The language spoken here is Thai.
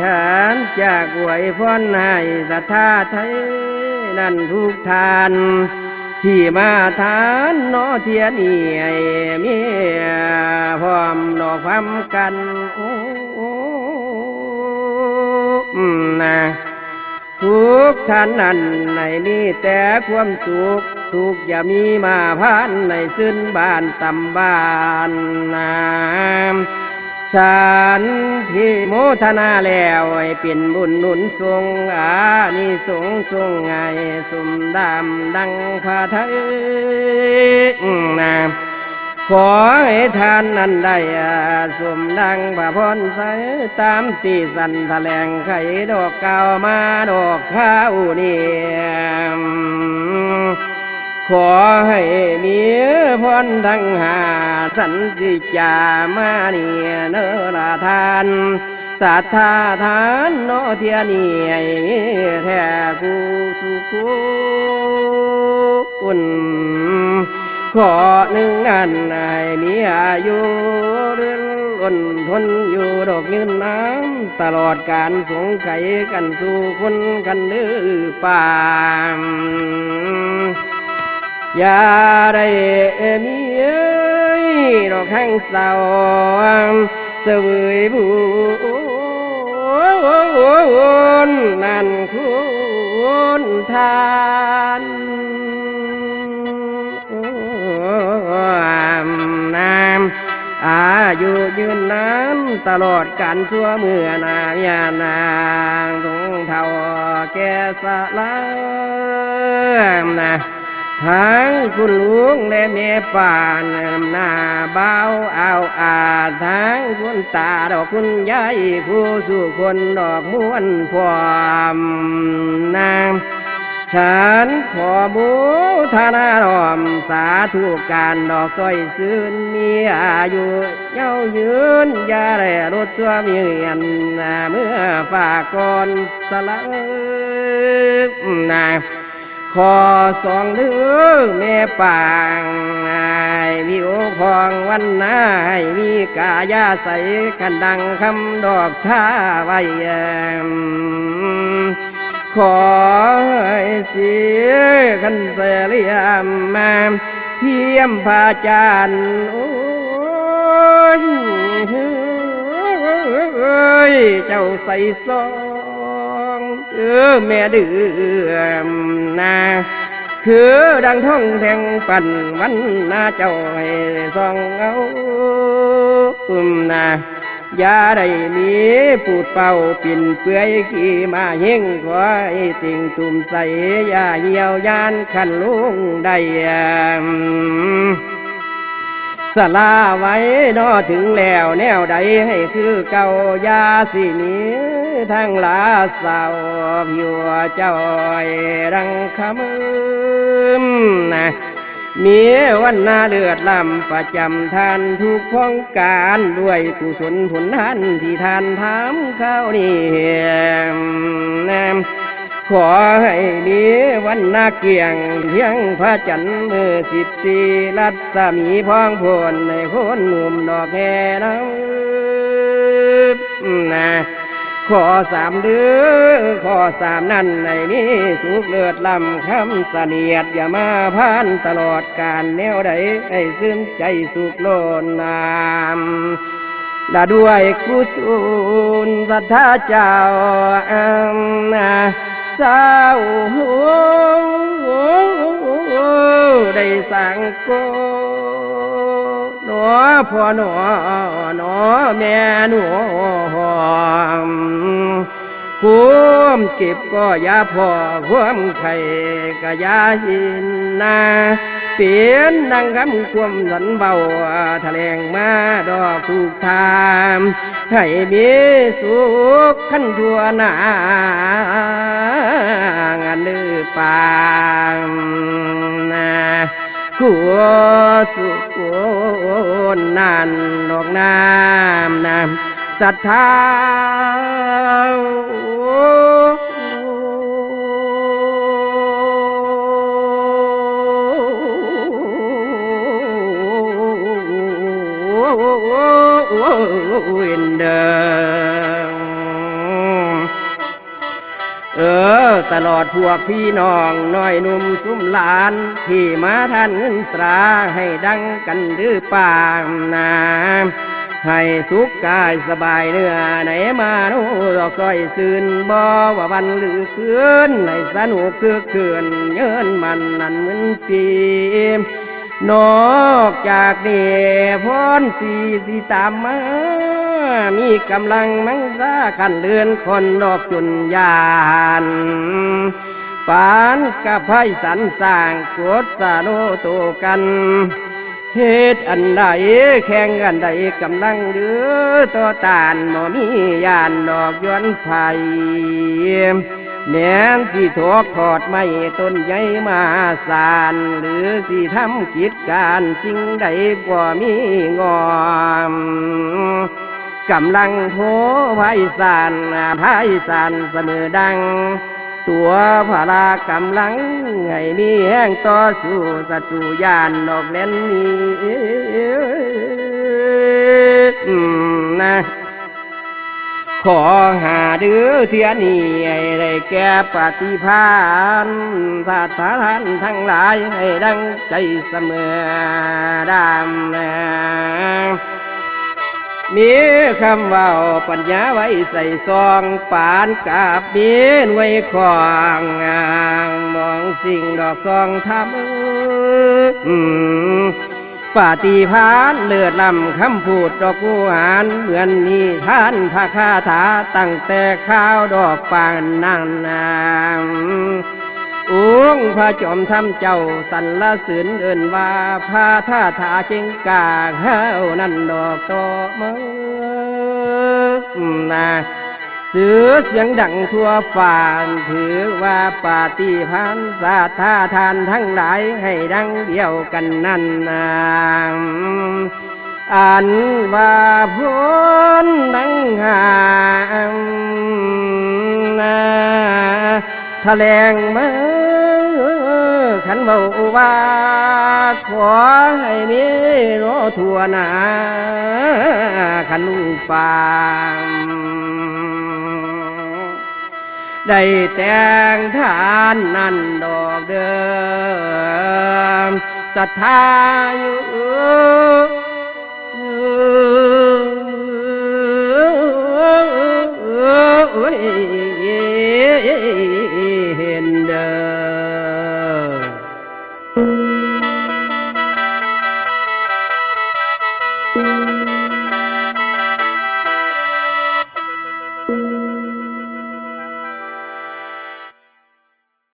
ฉันจากไหวยพรให้ศรัทธาไทยนั่นทุกท่าน ที่มาทานนอเทียนเอียเมียพร้อมดอกพร้มกันโอ้นะทุกท่านนั้นในมีแต่ความสุข ทุกอย่ามีมาพานในซึ้นบ้านตำบ้านนาฉันที่โมทนาแล้วให้เป็นบุญหนุนทรงอานิสงส์ทรงไงสุมดำดังพาไทยนะขอให้ท่านนั้นได้อาสมดังพระพรใสตามที่สันแถลงไขดอกเก่ามาดอกข้าวเนี่ย ขอให้มีพรทั้งหาสันติจามาเนียเนอละทานสัทธาทานโนเทียนี่มีแท้กูทุกคุณขอหนึ่งอันให้มีอายุเรือนล้นทนอยู่ดอกยืนน้ำตลอดการสงไข่กันสู่คนกันดื้อป่าม อย่าได้มีเอ้ยดอกข้างเศร้าเสวยบุญนั่นคุณทานน้ำอายุยืนนานตลอดการชั่วเมื่อนามยานางทงเท่าแก่สลามนะ ทั้งคุณลุงและแม่ป่านหน้าเบาเอาอาทั้งคุณตาดอกคุณยายผู้สู่คนดอกม้วนพร้อมนามฉันขอบูธนาดอมสาธุการดอกสร้อยซื่นมีอายุเย้ายืนอย่าได้รถตัวมีเงินเมื่อฝากก่อนสลังนาย ขอสองเดือแม่ปางให้มีโอพองวันนาให้มีกายาใสกันดังคำดอกท่าไว้เอิ่มขอเสียคันเสลียมมาเทียมพาจานโอ้ยเอ้ยเจ้าใส่ซอ เออแม่เดือมนาคือดังท่องแทงปั่นวันน้าเจ้าให้ซองเอาอุ้มนาอย่าได้มีปูดเป่าปิ่นเปื่อยขี่มาเฮงขอให้ติ่งตุ่มใสอย่าเหี่ยวยานขันลุงได้อ สลาไว้นอถึงแล้วแนวใดให้คือเก่ายาสิมีทั้งลาเศร้าผิวเจ้อยดังคำนะมีวันนาเลือดลำประจำทานทุกพ้องการด้วยกุศลผลทานที่ทานทำข้าวนี่นะ ขอให้มีวันนาเกียงเพียงพระจันทร์มือสิบสี่รัศมีพองพลในคนหนุ่มดอกแห่น้ำนะขอสามเดือขอสามนั่นในมีสุขเลือดลำคำเสนียดอย่ามาพานตลอดการแนวใดให้ซึ้งใจสุขโลนนามและด้วยกุศลศรัทธาเจ้าอัน ศร้าได้สั่งโกหนอพ่อหนอหนอแม่หนอ ความเก็บก็ยาพอความไข่ก็ยาหินนาเปลี่ยนดังคำความสันเบาแถลงมาดอกถูกทามให้มีสุขขั้นทั่วหน้างานดื้อปางนาขัวสุขนันดอกน้ำน้ำ ศรัทธาโอ้วินเดิมเออ ตลอดพวกพี่น้องน้อยหนุ่มสุมหลาน ที่มาท่านเงินตราให้ดังกันดื้อป่ามนา ให้สุขกายสบายเนื้อไหนมาโนดอกซอยซื่นบ่ว่าวันหรือคืนให้สนุกคือคืนเยินมันนั่นเหมือนปีนอกจากนี้พรสีสีตามมา มีกำลังมังซาขันเดือนคนดอกจุนยานปานกับไพสันสร้างกดสาโนโตกัน เหตุอันใดแข่งอันใดกำลังเดือต่อตานบ่มียานดอกย้อนไผ่แม้นสิทกถอดไม่ต้นใหญ่มาสานหรือสิทำกิจการสิ่งใดบ่มีงอมกำลังโพไพศาลไพศาลเสมอดัง ตัวพลากำลังให้มีแห่งต่อสู้ศัตรูยานนอกเล่นนี้นะขอหาเดือเทียนี่ให้ได้แก่ปฏิพานสาธาท่านทั้งหลายให้ดังใจเสมอดามนะ มีคำเว่าปัญญาไว้ใส่ซองปานกาบมีหน่วยของอ่างมองสิ่งดอกซองทำอืมปาฏิพานเลือดลำคำพูดดอกกูหานเหมือนนี่ท่านพระคาถาตั้งแต่ข้าวดอกปานนั่งนาง อุ้งพระจอมทำเจ้าสันละสืนเอินว่าพาท่าถาเก่งกาเฮานั่นดอกตอมือนะเสือเสียงดังทั่วฝ่านถือว่าปาฏิพันธ์สาธาทานทั้งหลายให้ดังเดียวกันนั่นนะอันว่าพ้นดังหางนะแถลงมา ขันเบาว่าขอให้มีโรทั่วหนาขันลุงปางได้แต่งทานนั่นดอกเดิมศรัทธาอยู่เห็นเดิม